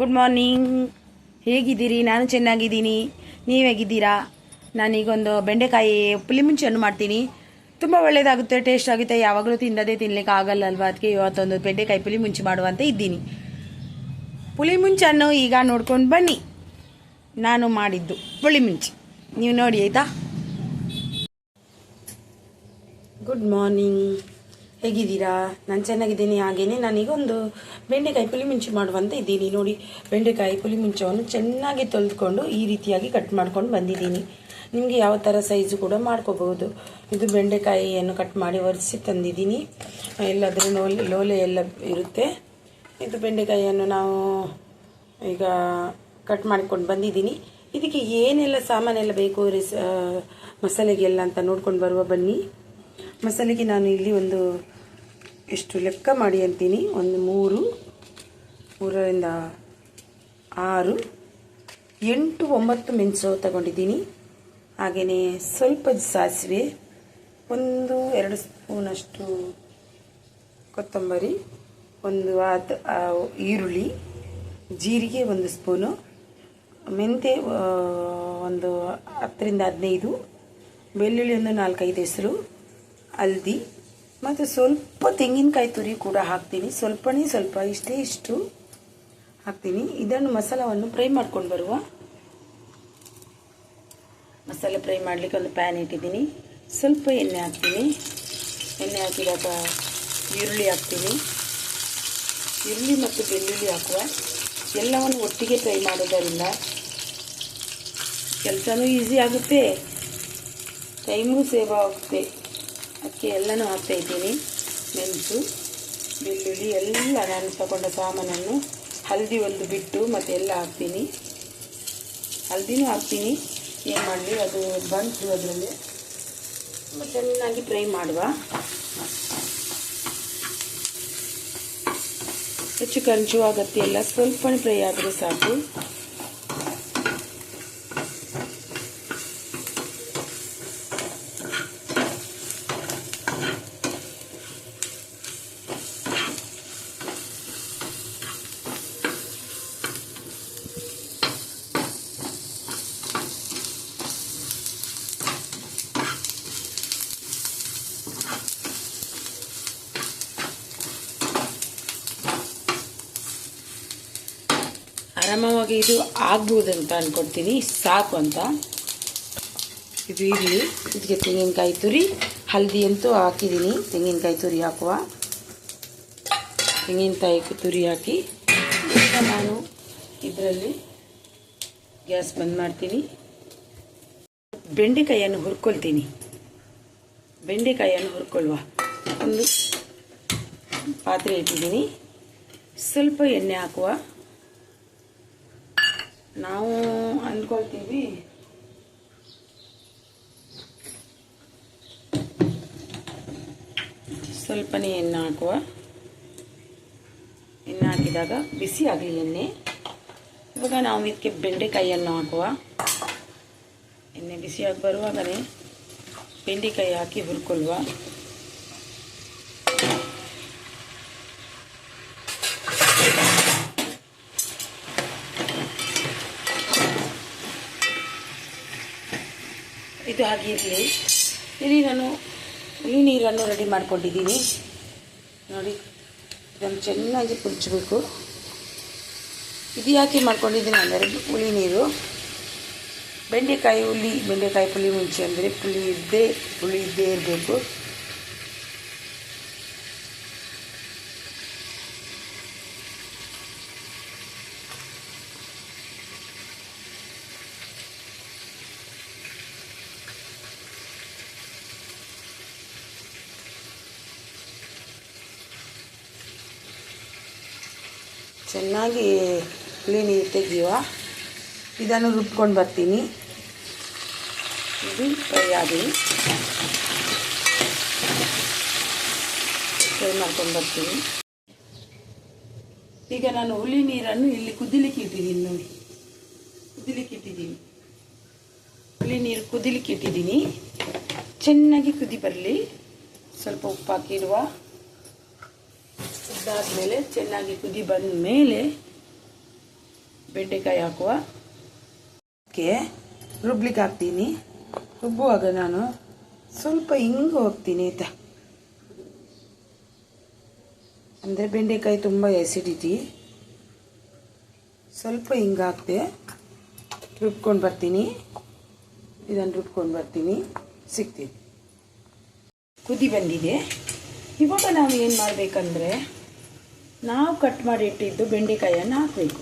Good morning ಹೇಗಿದ್ದೀರಿ? ನಾನು ಚೆನ್ನಾಗಿದ್ದೀನಿ. ನೀವು ಹೇಗಿದ್ದೀರಾ? ನಾನೀಗೊಂದು ಬೆಂಡೆಕಾಯಿ ಪುಲಿಮುಂಚೆಯನ್ನು ಮಾಡ್ತೀನಿ. ತುಂಬ ಒಳ್ಳೆಯದಾಗುತ್ತೆ ಟೇಸ್ಟ್ ಆಗುತ್ತೆ. ಯಾವಾಗಲೂ ತಿನ್ನದೇ ತಿನ್ನಲಿಕ್ಕೆ ಆಗಲ್ಲ ಅಲ್ವಾ ಅದಕ್ಕೆ ಇವತ್ತೊಂದು ಬೆಂಡೆಕಾಯಿ ಪುಲಿಮುಂಚಿ ಮುಂಚೆ ಮಾಡುವಂತ ಇದ್ದೀನಿ. ಪುಳಿ ಮುಂಚನ್ನು ಈಗ ನೋಡ್ಕೊಂಡು ಬನ್ನಿ. ನಾನು ಮಾಡಿದ್ದು ಪುಳಿಮುಂಚಿ ನೀವು ನೋಡಿ, ಆಯಿತಾ? ಗುಡ್ ಮಾರ್ನಿಂಗ್ ಹೇಗಿದ್ದೀರಾ? ನಾನು ಚೆನ್ನಾಗಿದ್ದೀನಿ. ಹಾಗೇನೆ ನಾನೀಗ ಒಂದು ಬೆಂಡೆಕಾಯಿ ಪುಲಿ ಮುಂಚೆ ಮಾಡುವಂತ ಇದ್ದೀನಿ. ನೋಡಿ, ಬೆಂಡೆಕಾಯಿ ಪುಲಿ ಮುಂಚವನ್ನು ಚೆನ್ನಾಗಿ ತೊಳೆದುಕೊಂಡು ಈ ರೀತಿಯಾಗಿ ಕಟ್ ಮಾಡ್ಕೊಂಡು ಬಂದಿದ್ದೀನಿ. ನಿಮಗೆ ಯಾವ ಥರ ಸೈಜು ಕೂಡ ಮಾಡ್ಕೋಬಹುದು. ಇದು ಬೆಂಡೆಕಾಯಿಯನ್ನು ಕಟ್ ಮಾಡಿ ಒರೆಸಿ ತಂದಿದ್ದೀನಿ. ಎಲ್ಲಾದರೂ ಲೋಲೆ ಲೋಲೆ ಎಲ್ಲ ಇರುತ್ತೆ. ಇದು ಬೆಂಡೆಕಾಯಿಯನ್ನು ನಾವು ಈಗ ಕಟ್ ಮಾಡಿಕೊಂಡು ಬಂದಿದ್ದೀನಿ. ಇದಕ್ಕೆ ಏನೆಲ್ಲ ಸಾಮಾನೆಲ್ಲ ಬೇಕು? ರೆಸ್ ಮಸಾಲೆಗೆಲ್ಲ ಅಂತ ನೋಡ್ಕೊಂಡು ಬರುವ ಬನ್ನಿ. ಮಸಾಲೆಗೆ ನಾನು ಇಲ್ಲಿ ಒಂದು ಎಷ್ಟು ಲೆಕ್ಕ ಮಾಡಿ ಅಂತೀನಿ. ಒಂದು ಮೂರು, ಮೂರರಿಂದ ಆರು, ಎಂಟು, ಒಂಬತ್ತು ಮೆಣಸು ತಗೊಂಡಿದ್ದೀನಿ. ಹಾಗೆಯೇ ಸ್ವಲ್ಪ ಸಾಸಿವೆ, ಒಂದು, ಎರಡು ಸ್ಪೂನಷ್ಟು ಕೊತ್ತಂಬರಿ, ಒಂದು ಆದ ಈರುಳ್ಳಿ, ಜೀರಿಗೆ ಒಂದು ಸ್ಪೂನು, ಮೆಂತೆ ಒಂದು ಹತ್ತರಿಂದ ಹದಿನೈದು, ಬೆಳ್ಳುಳ್ಳಿ ಒಂದು ನಾಲ್ಕೈದು ಹೆಸರು, ಹಲ್ದಿ ಮತ್ತು ಸ್ವಲ್ಪ ತೆಂಗಿನಕಾಯಿ ತುರಿ ಕೂಡ ಹಾಕ್ತೀನಿ. ಸ್ವಲ್ಪನೇ ಸ್ವಲ್ಪ, ಇಷ್ಟೇ ಇಷ್ಟು ಹಾಕ್ತೀನಿ. ಇದನ್ನು ಮಸಾಲವನ್ನು ಫ್ರೈ ಮಾಡ್ಕೊಂಡು ಬರುವ. ಮಸಾಲೆ ಫ್ರೈ ಮಾಡಲಿಕ್ಕೆ ಒಂದು ಪ್ಯಾನ್ ಇಟ್ಟಿದ್ದೀನಿ. ಸ್ವಲ್ಪ ಎಣ್ಣೆ ಹಾಕ್ತೀನಿ. ಎಣ್ಣೆ ಹಾಕಿದಾಗ ಈರುಳ್ಳಿ ಹಾಕ್ತೀನಿ. ಈರುಳ್ಳಿ ಮತ್ತು ಬೆಳ್ಳುಳ್ಳಿ ಹಾಕುವ. ಎಲ್ಲವನ್ನು ಒಟ್ಟಿಗೆ ಫ್ರೈ ಮಾಡೋದರಿಂದ ಕೆಲಸನೂ ಈಸಿ ಆಗುತ್ತೆ. ಟೈಮೂ ಸೇವ್ ಆಗುತ್ತೆ. ಅದಕ್ಕೆ ಎಲ್ಲನೂ ಹಾಕ್ತಾ ಇದ್ದೀನಿ. ಮೆಣಸು, ಬೆಳ್ಳುಳ್ಳಿ, ಎಲ್ಲ ನಾನು ತಗೊಂಡ ಸಾಮಾನನ್ನು ಹಲ್ದಿ ಒಂದು ಬಿಟ್ಟು ಮತ್ತೆ ಎಲ್ಲ ಹಾಕ್ತೀನಿ. ಹಲ್ದಿನೂ ಹಾಕ್ತೀನಿ. ಏನು ಮಾಡಲಿ, ಅದು ಬಂತು ಅದರಲ್ಲಿ. ಚೆನ್ನಾಗಿ ಫ್ರೈ ಮಾಡುವ. ಹೆಚ್ಚು ಕಂಚು ಆಗತ್ತೆ ಎಲ್ಲ ಸ್ವಲ್ಪ ಫ್ರೈ ಆದರೆ ಸಾಕು. ಆರಾಮವಾಗಿ ಇದು ಆಗ್ಬೋದು ಅಂತ ಅಂದ್ಕೊಡ್ತೀನಿ ಸಾಕು ಅಂತ. ಇದು ಇರಲಿ. ಇದಕ್ಕೆ ತೆಂಗಿನಕಾಯಿ ತುರಿ. ಹಲ್ದಿ ಅಂತೂ ಹಾಕಿದ್ದೀನಿ. ತೆಂಗಿನಕಾಯಿ ತುರಿ ಹಾಕುವ. ತೆಂಗಿನಕಾಯಿ ತುರಿ ಹಾಕಿ. ಈಗ ನಾನು ಇದರಲ್ಲಿ ಗ್ಯಾಸ್ ಬಂದ್ ಮಾಡ್ತೀನಿ. ಬೆಂಡೆಕಾಯಿಯನ್ನು ಹುರ್ಕೊಳ್ತೀನಿ. ಬೆಂಡೆಕಾಯಿಯನ್ನು ಹುರ್ಕೊಳ್ಳುವ. ಒಂದು ಪಾತ್ರೆ ಇಟ್ಟಿದ್ದೀನಿ. ಸ್ವಲ್ಪ ಎಣ್ಣೆ ಹಾಕುವ. ನಾವು ಅಂದ್ಕೊಳ್ತೀವಿ. ಸ್ವಲ್ಪನೇ ಎಣ್ಣೆ ಹಾಕುವ. ಎಣ್ಣೆ ಹಾಕಿದಾಗ ಬಿಸಿ ಆಗಲಿ ಎಣ್ಣೆ. ಇವಾಗ ನಾವು ಇದಕ್ಕೆ ಬೆಂಡೆಕಾಯಿಯನ್ನು ಹಾಕುವ. ಎಣ್ಣೆ ಬಿಸಿಯಾಗಿ ಬರುವಾಗಲೇ ಬೆಂಡೆಕಾಯಿ ಹಾಕಿ ಹುರ್ಕೊಳ್ಳುವ. ಇದು ಹಾಗೆ ಇರಲಿ ಇಲ್ಲಿ ನಾನು ಹುಳಿ ನೀರನ್ನು ರೆಡಿ ಮಾಡ್ಕೊಂಡಿದ್ದೀನಿ. ನೋಡಿ, ಇದನ್ನು ಚೆನ್ನಾಗಿ ಕುದಿಸ್ಬೇಕು. ಇದು ಯಾಕೆ ಮಾಡ್ಕೊಂಡಿದ್ದೀನಿ ಅಂದರೆ, ಹುಳಿ ನೀರು. ಬೆಂಡೆಕಾಯಿ ಹುಳಿ, ಬೆಂಡೆಕಾಯಿ ಪುಳಿ ಮುಂಚೆ ಅಂದರೆ ಪುಳಿ ಇದ್ದೇ ಹುಳಿ ಇದ್ದೇ ಇರಬೇಕು. ಚೆನ್ನಾಗಿ ಹುಳಿ ನೀರು ತೆಗೆಯುವ. ಇದನ್ನು ರುಬ್ಕೊಂಡು ಬರ್ತೀನಿ. ಇದು ಫ್ರೈ ಆಗಲಿ ಫ್ರೈ ಮಾಡ್ಕೊಂಡು ಬರ್ತೀನಿ. ಈಗ ನಾನು ಹುಳಿ ನೀರನ್ನು ಇಲ್ಲಿ ಕುದಿಲಿಕ್ಕೆ ಇಟ್ಟಿದ್ದೀನಿ ನೋಡಿ. ಕುದಿಲಿಕ್ಕೆ ಇಟ್ಟಿದ್ದೀನಿ. ಹುಳಿ ನೀರು ಕುದಿಲಿಕ್ಕೆ ಇಟ್ಟಿದ್ದೀನಿ. ಚೆನ್ನಾಗಿ ಕುದಿ ಬರಲಿ. ಸ್ವಲ್ಪ ಉಪ್ಪು ಹಾಕಿಡುವ ಇದಾದಮೇಲೆ ಚೆನ್ನಾಗಿ ಕುದಿ ಬಂದ ಮೇಲೆ ಬೆಂಡೆಕಾಯಿ ಹಾಕುವ. ಅದಕ್ಕೆ ರುಬ್ಲಿಕ್ಕೆ ಹಾಕ್ತೀನಿ. ರುಬ್ಬುವಾಗ ನಾನು ಸ್ವಲ್ಪ ಹಿಂಗೆ ಹೋಗ್ತೀನಿ, ಆಯಿತಾ? ಅಂದರೆ ಬೆಂಡೆಕಾಯಿ ತುಂಬ ಎಸಿಡಿಟಿ ಸ್ವಲ್ಪ ಹಿಂಗೆ ಹಾಕ್ತೆ ರುಬ್ಕೊಂಡು ಬರ್ತೀನಿ. ಇದನ್ನು ರುಬ್ಕೊಂಡು ಬರ್ತೀನಿ. ಸಿಗ್ತೀನಿ. ಕುದಿ ಬಂದಿದೆ. ಇವಾಗ ನಾವು ಏನು ಮಾಡಬೇಕಂದ್ರೆ ನಾವು ಕಟ್ ಮಾಡಿ ಇಟ್ಟಿದ್ದು ಬೆಂಡೆಕಾಯನ್ನು ಹಾಕಬೇಕು.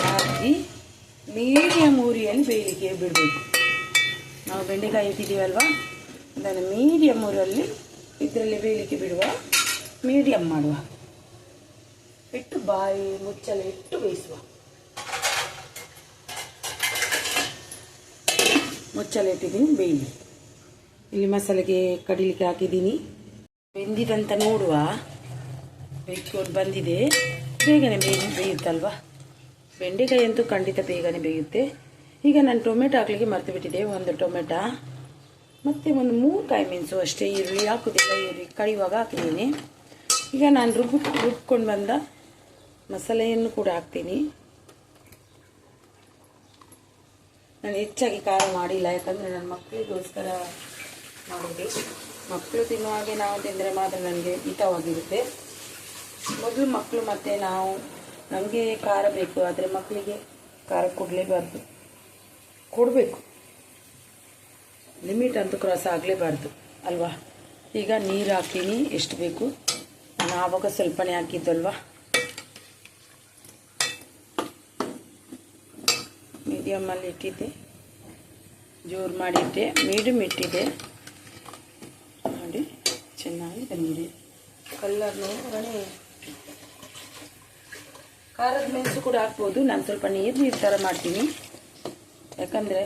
ಹಾಕಿ ಮೀಡಿಯಮ್ ಊರಿಯಲ್ಲಿ ಬೇಯಲಿಕ್ಕೆ ಬಿಡಬೇಕು. ನಾವು ಬೆಂಡೆಕಾಯಿ ಇಟ್ಟಿದ್ದೀವಲ್ವ ಅದನ್ನು ಮೀಡಿಯಮ್ ಊರಲ್ಲಿ ಇದರಲ್ಲಿ ಬೇಯಲಿಕ್ಕೆ ಬಿಡುವ ಮೀಡಿಯಂ ಮಾಡುವ. ಇಟ್ಟು ಬಾಯಿ ಮುಚ್ಚಲು ಇಟ್ಟು ಬೇಯಿಸುವ. ಮುಚ್ಚಲ ಇಟ್ಟಿದ್ದೀನಿ ಬೇಯಲಿ ಇಲ್ಲಿ ಮಸಾಲೆಗೆ ಕಡಿಲಿಕ್ಕೆ ಹಾಕಿದ್ದೀನಿ. ಬೆಂದಿದಂತ ನೋಡುವ. ಬೇಯ್ಕೊಂಡು ಬಂದಿದೆ. ಬೇಗನೆ ಬೇಯ ಬೇಯುತ್ತಲ್ವ? ಬೆಂಡೆಕಾಯಿ ಅಂತೂ ಖಂಡಿತ ಬೇಗನೆ ಬೇಯುತ್ತೆ. ಈಗ ನಾನು ಟೊಮೆಟೊ ಹಾಕ್ಲಿಕ್ಕೆ ಮರೆತು ಬಿಟ್ಟಿದ್ದೆ, ಒಂದು ಟೊಮೆಟೊ. ಮತ್ತು ಒಂದು ಮೂರು ಕಾಯಿ ಮೆಣಸು ಅಷ್ಟೇ, ಈರುಳ್ಳಿ ಹಾಕೋದಿಲ್ಲ, ಈರುಳ್ಳಿ ಕಡಿಯುವಾಗ ಹಾಕಿದ್ದೀನಿ ಈಗ ನಾನು ರುಬ್ಬು, ರುಬ್ಕೊಂಡು ಬಂದ ಮಸಾಲೆಯನ್ನು ಕೂಡ ಹಾಕ್ತೀನಿ. ನಾನು ಹೆಚ್ಚಾಗಿ ಖಾರ ಮಾಡಿಲ್ಲ, ಯಾಕಂದರೆ ನನ್ನ ಮಕ್ಕಳಿಗೋಸ್ಕರ ಮಾಡೋದು. ಮಕ್ಕಳು ತಿನ್ನುವಾಗೆ ನಾವು ತಿಂದರೆ ಮಾತ್ರ ನನಗೆ ಹಿತವಾಗಿರುತ್ತೆ. ಮೊದಲು ಮಕ್ಕಳು ಮತ್ತು ನಾವು. ನಮಗೆ ಖಾರ ಬೇಕು, ಆದರೆ ಮಕ್ಕಳಿಗೆ ಖಾರ ಕೊಡಲೇಬಾರ್ದು. ಕೊಡಬೇಕು. ಲಿಮಿಟ್ ಅಂತೂ ಕ್ರಾಸ್ ಆಗಲೇಬಾರ್ದು, ಅಲ್ವಾ? ಈಗ ನೀರು ಹಾಕ್ತೀನಿ ಎಷ್ಟು ಬೇಕು? ನಾನು ಆವಾಗ ಸ್ವಲ್ಪನೇ ಹಾಕಿದ್ದಲ್ವಾ? ಮೀಡಿಯಮಲ್ಲಿ ಇಟ್ಟಿದ್ದೆ. ಜೋರು ಮಾಡಿಟ್ಟೆ. ಮೀಡಿಯಮ್ ಇಟ್ಟಿದ್ದೆ. ನೋಡಿ, ಚೆನ್ನಾಗಿ ಬಂದಿದೆ. ಕಲ್ಲರ್ ನೋಡೋಣ ಖಾರದ ಮೆಣಸು ಕೂಡ ಹಾಕ್ಬೋದು. ನಾನು ಸ್ವಲ್ಪ ನೀರು ನೀರು ಥರ ಮಾಡ್ತೀನಿ. ಯಾಕಂದರೆ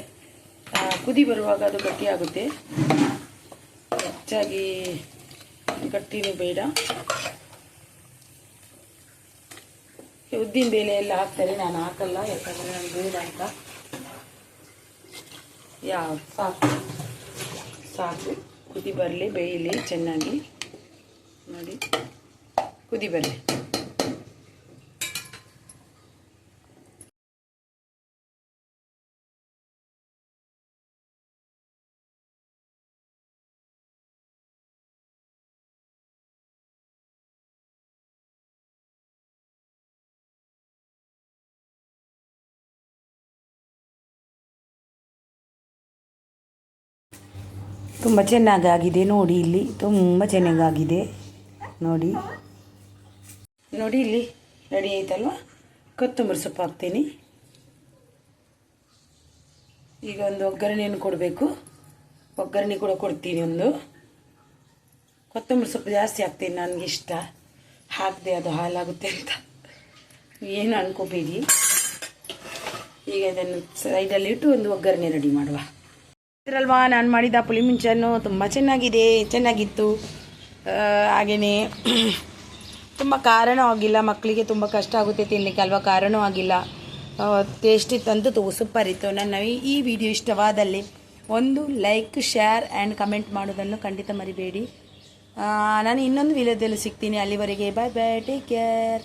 ಕುದಿ ಬರುವಾಗ ಅದು ಗಟ್ಟಿಯಾಗುತ್ತೆ ಹೆಚ್ಚಾಗಿ ಗಟ್ಟಿನೂ ಬೇಡ. ಉದ್ದಿನ ಬೇಳೆ ಎಲ್ಲ ಹಾಕ್ತಾರೆ, ನಾನು ಹಾಕಲ್ಲ, ಯಾಕಂದರೆ ನಾನು ಬೇಡ ಅಂತ. ಯಾವ ಸಾಕು. ಸಾಕು. ಕುದಿ ಬರಲಿ, ಬೇಯಲಿ, ಚೆನ್ನಾಗಿ. ನೋಡಿ. ಬರಲಿ ತುಂಬ ಚೆನ್ನಾಗಾಗಿದೆ ನೋಡಿ ಇಲ್ಲಿ. ತುಂಬ ಚೆನ್ನಾಗಾಗಿದೆ. ನೋಡಿ. ನೋಡಿ ಇಲ್ಲಿ ರೆಡಿ ಆಯ್ತಲ್ವ ಕೊತ್ತಂಬರಿ ಸೊಪ್ಪು ಹಾಕ್ತೀನಿ. ಈಗ ಒಂದು ಒಗ್ಗರಣೆಯನ್ನು ಕೊಡಬೇಕು. ಒಗ್ಗರಣೆ ಕೂಡ ಕೊಡ್ತೀನಿ ಒಂದು. ಕೊತ್ತಂಬರಿ ಸೊಪ್ಪು ಜಾಸ್ತಿ ಹಾಕ್ತೀನಿ, ನನಗೆ ಇಷ್ಟ. ಹಾಕದೆ ಅದು ಹಾಲಾಗುತ್ತೆ ಅಂತ. ಏನು ಅನ್ಕೋಬೇಡಿ. ಈಗ ಇದನ್ನು ಸೈಡಲ್ಲಿ ಇಟ್ಟು ಒಂದು ಒಗ್ಗರಣೆ ರೆಡಿ ಮಾಡುವ. ಇದರಲ್ವಾ, ನಾನು ಮಾಡಿದ ಪುಳಿ ಮುಂಚನ್ನು ತುಂಬ ಚೆನ್ನಾಗಿದೆ, ಚೆನ್ನಾಗಿತ್ತು. ಹಾಗೆಯೇ ತುಂಬ ಕಾರಣೂ ಆಗಿಲ್ಲ, ಮಕ್ಕಳಿಗೆ ತುಂಬ ಕಷ್ಟ ಆಗುತ್ತೆ ತಿನ್ನಲಿಕ್ಕೆ ಅಲ್ವಾ? ಖಾರನೂ ಆಗಿಲ್ಲ. ಟೇಸ್ಟ್ ಇತ್ತಂತೂ ಸೂಪರ್ ಇತ್ತು ನನ್ನ ಈ- ಈ ವಿಡಿಯೋ ಇಷ್ಟವಾದಲ್ಲಿ ಒಂದು ಲೈಕ್ ಶೇರ್ ಆ್ಯಂಡ್ ಕಮೆಂಟ್ ಮಾಡೋದನ್ನು ಖಂಡಿತ ಮರಿಬೇಡಿ. ನಾನು ಇನ್ನೊಂದು ವಿಡಿಯೋದಲ್ಲಿ ಸಿಗ್ತೀನಿ. ಅಲ್ಲಿವರೆಗೆ ಬಾಯ್ ಬಾಯ್ ಟೇಕ್ ಕೇರ್